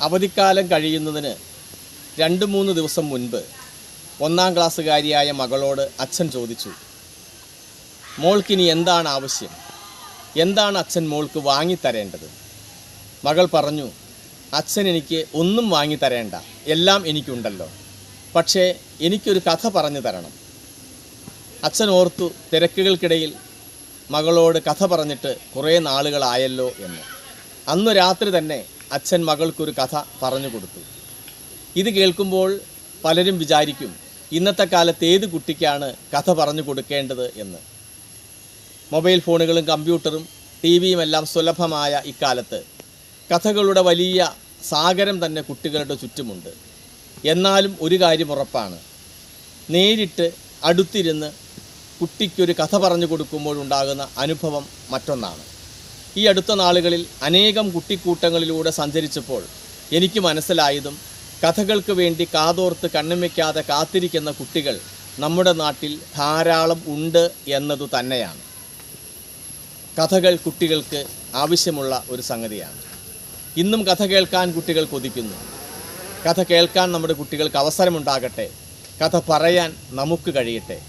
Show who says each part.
Speaker 1: അവധിക്കാലം കഴിയുന്നതിന് രണ്ട് മൂന്ന് ദിവസം മുൻപ് ഒന്നാം ക്ലാസ്സുകാരിയായ മകളോട് അച്ഛൻ ചോദിച്ചു മോൾക്കിനി എന്താണ് ആവശ്യം? എന്താണ് അച്ഛൻ മോൾക്ക് വാങ്ങിത്തരേണ്ടത്? മകൾ പറഞ്ഞു അച്ഛൻ എനിക്ക് ഒന്നും വാങ്ങിത്തരേണ്ട എല്ലാം എനിക്കുണ്ടല്ലോ പക്ഷേ എനിക്കൊരു കഥ പറഞ്ഞു തരണം. അച്ഛൻ ഓർത്തു തിരക്കുകൾക്കിടയിൽ മകളോട് കഥ പറഞ്ഞിട്ട് കുറേ നാളുകളായല്ലോ എന്ന്. അന്ന് രാത്രി തന്നെ അച്ഛൻ മകൾക്കൊരു കഥ പറഞ്ഞു കൊടുത്തു. ഇത് കേൾക്കുമ്പോൾ പലരും വിചാരിക്കും ഇന്നത്തെ കാലത്ത് ഏത് കുട്ടിക്കാണ് കഥ പറഞ്ഞു കൊടുക്കേണ്ടത് എന്ന്. മൊബൈൽ ഫോണുകളും കമ്പ്യൂട്ടറും ടി വിയുമെല്ലാം സുലഭമായ ഇക്കാലത്ത് കഥകളുടെ വലിയ സാഗരം തന്നെ കുട്ടികളുടെ ചുറ്റുമുണ്ട്. എന്നാലും ഒരു കാര്യം ഉറപ്പാണ്. നേരിട്ട് അടുത്തിരുന്ന് കുട്ടിക്കൊരു കഥ പറഞ്ഞു കൊടുക്കുമ്പോഴുണ്ടാകുന്ന അനുഭവം മറ്റൊന്നാണ്. ഈ അടുത്ത നാളുകളിൽ അനേകം കുട്ടിക്കൂട്ടങ്ങളിലൂടെ സഞ്ചരിച്ചപ്പോൾ എനിക്ക് മനസ്സിലായതും കഥകൾക്ക് വേണ്ടി കാതോർത്ത് കണ്ണുമയ്ക്കാതെ കാത്തിരിക്കുന്ന കുട്ടികൾ നമ്മുടെ നാട്ടിൽ ധാരാളം ഉണ്ട് എന്നതു തന്നെയാണ്. കഥകൾ കുട്ടികൾക്ക് ആവശ്യമുള്ള ഒരു സംഗതിയാണ്. ഇന്നും കഥ കേൾക്കാൻ കുട്ടികൾ കൊതിക്കുന്നു. കഥ കേൾക്കാൻ നമ്മുടെ കുട്ടികൾക്ക് അവസരമുണ്ടാകട്ടെ. കഥ പറയാൻ നമുക്ക് കഴിയട്ടെ.